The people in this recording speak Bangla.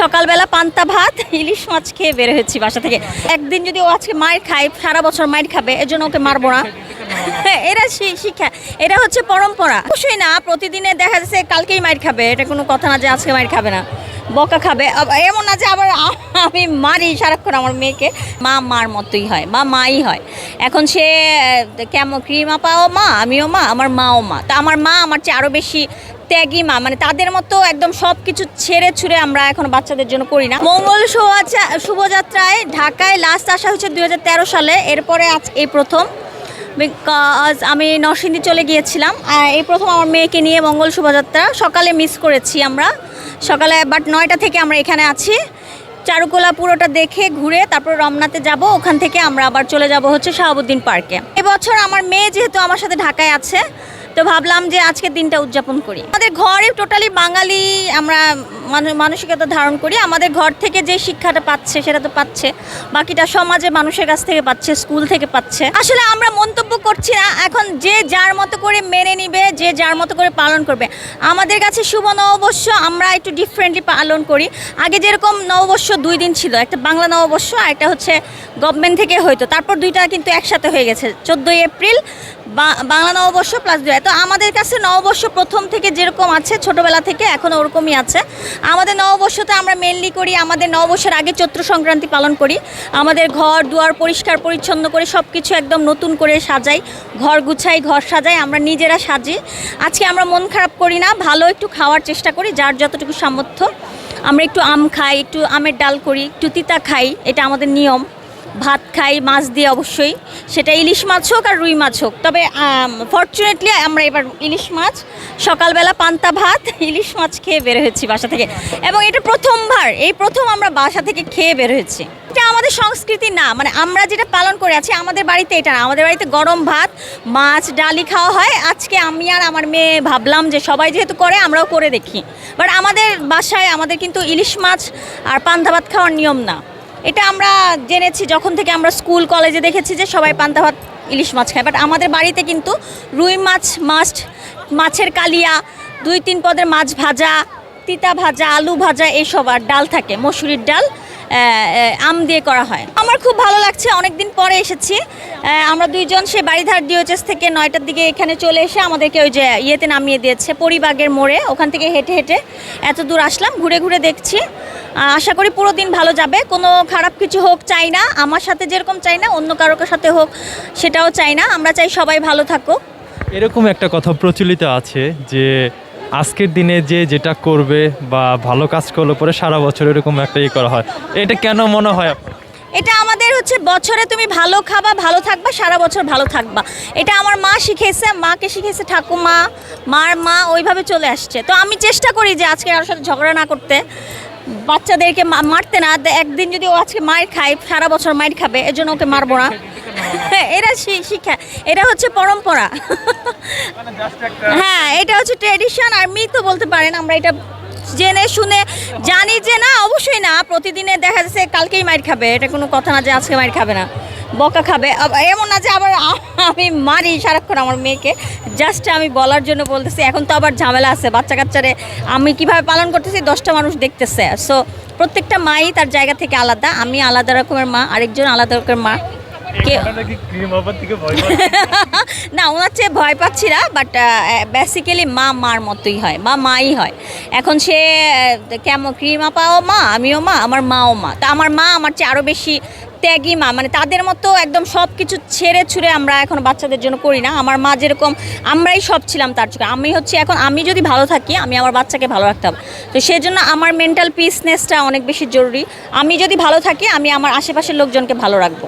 সকালবেলা পান্তা ভাত ইলিশ মাছ খেয়ে বের হয়েছি বাসা থেকে। একদিন যদি ও আজকে মায়ের খায় সারা বছর মায়ের খাবে এর জন্য ওকে মারবো না। হ্যাঁ, এরা শিক্ষা এটা হচ্ছে পরম্পরা। অবশ্যই না প্রতিদিনে দেখা যাচ্ছে কালকেই মায়ের খাবে এটা কোনো কথা না যে আজকে মায়ের খাবে না। বকা খাবে এমন না যে আবার আমি মারি সারাক্ষণ আমার মেয়েকে। মা মার মতোই হয় বা মাই হয়। এখন সে কেমন ক্রিমা পাও মা আমিও মা আমার মাও মা। তা আমার মা আমার চেয়ে আরও বেশি ত্যাগী মা মানে তাদের মতো একদম সব কিছু ছেড়ে ছুড়ে আমরা এখন বাচ্চাদের জন্য করি না। মঙ্গল শোভাযাত্রায় ঢাকায় লাস্ট আসা হচ্ছে দু হাজার তেরো সালে। এরপরে আজ এই প্রথম। বিকজ আমি নরসিংদী চলে গিয়েছিলাম। এই প্রথম আমার মেয়েকে নিয়ে মঙ্গল শোভাযাত্রা। সকালে মিস করেছি আমরা। সকালে বাট নয়টা থেকে আমরা এখানে আছি। চারুকলা পুরোটা দেখে ঘুরে তারপর রমনাতে যাব। ওখান থেকে আমরা আবার চলে যাব হচ্ছে শাহাবুদ্দিন পার্কে। এবছর আমার মেয়ে যেহেতু আমার সাথে ঢাকায় আছে তো ভাবলাম যে আজকের দিনটা উদযাপন করি। আমাদের ঘরে টোটালি বাঙালি আমরা মানু- মানসিকতা ধারণ করি। আমাদের ঘর থেকে যে শিক্ষাটা পাচ্ছে সেটা তো পাচ্ছে। বাকিটা সমাজে মানুষের কাছ থেকে পাচ্ছে, স্কুল থেকে পাচ্ছে। আসলে আমরা মন্তব্য করছি না, এখন যে যার মতো করে মেনে নিবে, যে যার মতো করে পালন করবে। আমাদের কাছে শুভ নববর্ষ, আমরা একটু ডিফারেন্টলি পালন করি। আগে যেরকম নববর্ষ দুই দিন ছিল, একটা বাংলা নববর্ষ আর একটা হচ্ছে গভর্নমেন্ট থেকে হয়তো। তারপর দুইটা কিন্তু একসাথে হয়ে গেছে। চোদ্দোই এপ্রিল বাংলা নববর্ষ প্লাস দুই তো আমাদের কাছে নববর্ষ প্রথম থেকে যেরকম আছে, ছোটবেলা থেকে এখন ওরকমই আছে। আমাদের নববর্ষতে আমরা মেনলি করি, আমাদের নববর্ষের আগে চৈত্র সংক্রান্তি পালন করি। আমাদের ঘর, দুয়ার পরিষ্কার, পরিচ্ছন্ন করে সব কিছু একদম নতুন করে সাজাই। ঘর গুছাই, ঘর সাজাই, আমরা নিজেরা সাজি। আজকে আমরা মন খারাপ করি না, ভালো একটু খাওয়ার চেষ্টা করি, যার যতটুকু সামর্থ্য। আমরা একটু আম খাই, একটু আমের ডাল করি, একটু তিতা খাই, এটা আমাদের নিয়ম। ভাত খাই, মাছ দিয়ে অবশ্যই। সেটা ইলিশ মাছ হোক আর রুই মাছ হোক। তবে ফর্চুনেটলি আমরা এবার ইলিশ মাছ, সকালবেলা পান্তা ভাত, ইলিশ মাছ খেয়ে বের হয়েছি বাসা থেকে। এবং এটা প্রথমবার, এই প্রথম আমরা বাসা থেকে খেয়ে বের হয়েছি। এটা আমাদের সংস্কৃতি না মানে আমরা যেটা পালন করে আছি, আমাদের বাড়িতে এটা না। আমাদের বাড়িতে গরম ভাত, মাছ, ডালি খাওয়া হয়। আজকে আমি আর আমার মেয়ে ভাবলাম যে সবাই যেহেতু করে, আমরাও করে দেখি। বাট আমাদের বাসায় আমাদের কিন্তু ইলিশ মাছ আর পান্তা ভাত খাওয়ার নিয়ম না। এটা আমরা জেনেছি যখন থেকে আমরা স্কুল, কলেজে দেখেছি যে সবাই পান্তা ভাত, ইলিশ মাছ খায়। বাট আমাদের বাড়িতে কিন্তু রুই মাছ মাস্ট মাছের কালিয়া দুই তিন পদের মাছ ভাজা তিতা ভাজা, আলু ভাজা এইসব আর ডাল থাকে, মসুরির ডাল আম দিয়ে করা হয়। আমার খুব ভালো লাগছে অনেক দিন পরে এসেছি। আমরা দুইজন, সে বাড়িধার ডিওচেস থেকে নয়টার দিকে এখানে চলে এসে আমাদেরকে ওই যে ইয়েতে নামিয়ে দিয়েছে, পরিবাগের মোড়ে। ওখান থেকে হেঁটে হেঁটে এত দূর আসলাম, ঘুরে ঘুরে দেখছি। আশা করি পুরো দিন ভালো যাবে। কোনো খারাপ কিছু হোক, চাই না। আমার সাথে যেরকম চাই না, অন্য কারোর সাথে হোক, সেটাও চাই না। আমরা চাই সবাই ভালো থাকুক। এরকম একটা কথা প্রচলিত আছে যে আজকের দিনে যে যেটা করবে বা ভালো কাজ করলে পরে সারা বছর এরকম একটা ইয়ে করা হয়। এটা কেন মনে হয় আপনার? এটা আমাদের হচ্ছে বছরে তুমি ভালো খাবা, ভালো থাকবা, সারা বছর ভালো থাকবা। এটা আমার মা শিখেছে, মাকে শিখেছে ঠাকুমা, মার মা ওইভাবে চলে আসছে। তো আমি চেষ্টা করি যে আজকে কারোর সাথে ঝগড়া না করতে। বাচ্চাদেরকে মারতে না একদিন যদি ও আজকে মায়ের খায়, সারা বছর মায়ের খাবে, এর জন্য ওকে মারবো না। হ্যাঁ, এরা শি- শিক্ষা এটা হচ্ছে পরম্পরা। হ্যাঁ এটা হচ্ছে ট্রেডিশন আর তো বলতে পারেন আমরা এটা জেনে শুনে জানি যে না অবশ্যই না প্রতিদিনে দেখা যাচ্ছে কালকেই মাইর খাবে এটা কোনো কথা না যে আজকে মাইর খাবে না বকা খাবে এমন না যে আবার আমি মারি সারাক্ষণ আমার মেয়েকে জাস্ট আমি বলার জন্য বলতেছি এখন তো আবার ঝামেলা আছে বাচ্চা কাচ্চারে আমি কীভাবে পালন করতেছি দশটা মানুষ দেখতেছে সো প্রত্যেকটা মাই তার জায়গা থেকে আলাদা আমি আলাদা রকমের মা আরেকজন আলাদা রকমের মা না ওনার চেয়ে ভয় পাচ্ছি না বাট বেসিক্যালি মা মার মতোই হয় বা মাই হয়। এখন সে কেমন ক্রিমা পাও মা আমিও মা আমার মাও মা। তা আমার মা আমার চেয়ে আরও বেশি ত্যাগী মা মানে তাদের মতো একদম সব কিছু ছেড়ে ছুড়ে আমরা এখন বাচ্চাদের জন্য করি না। আমার মা যেরকম আমরাই সব ছিলাম তার চোখে আমি হচ্ছে এখন আমি যদি ভালো থাকি আমি আমার বাচ্চাকে ভালো রাখতে হবে। তো সেই জন্য আমার মেন্টাল পিসনেসটা অনেক বেশি জরুরি। আমি যদি ভালো থাকি আমি আমার আশেপাশের লোকজনকে ভালো রাখব।